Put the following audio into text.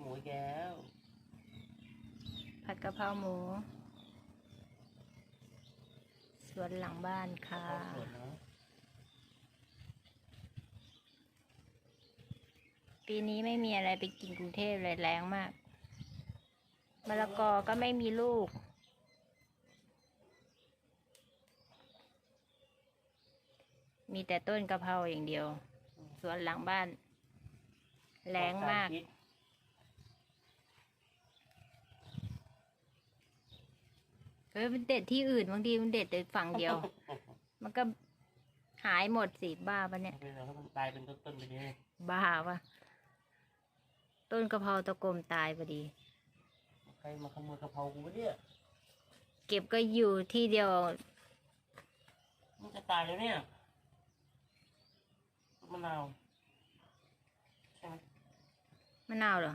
หมูอีกแล้วผัดกะเพราหมู สวนหลังบ้านค่ะ ข้าวสวยเนาะปีนี้ไม่มีอะไรไปกินกรุงเทพเลยแรงมากมะละกอก็ไม่มีลูก มีแต่ต้นกะเพราอย่างเดียว สวนหลังบ้าน แรงมากพิษ เออมันเด็ดที่อื่นบางทีมันเด็ดแต่ฝั่งเดียว มันก็หายหมดสิบ้าปะเนี่ยไม่เป็นไรก็มันตายเป็นต้นๆไปเลยบ้าวะต้นกะเพราตะกรมตายพอดี ใครมาขโมยกะเพรากูวะเนี่ยเก็บก็อยู่ที่เดียว มันจะตายแล้วเนี่ยมะนาวใช่ไหมมะนาวเหรอ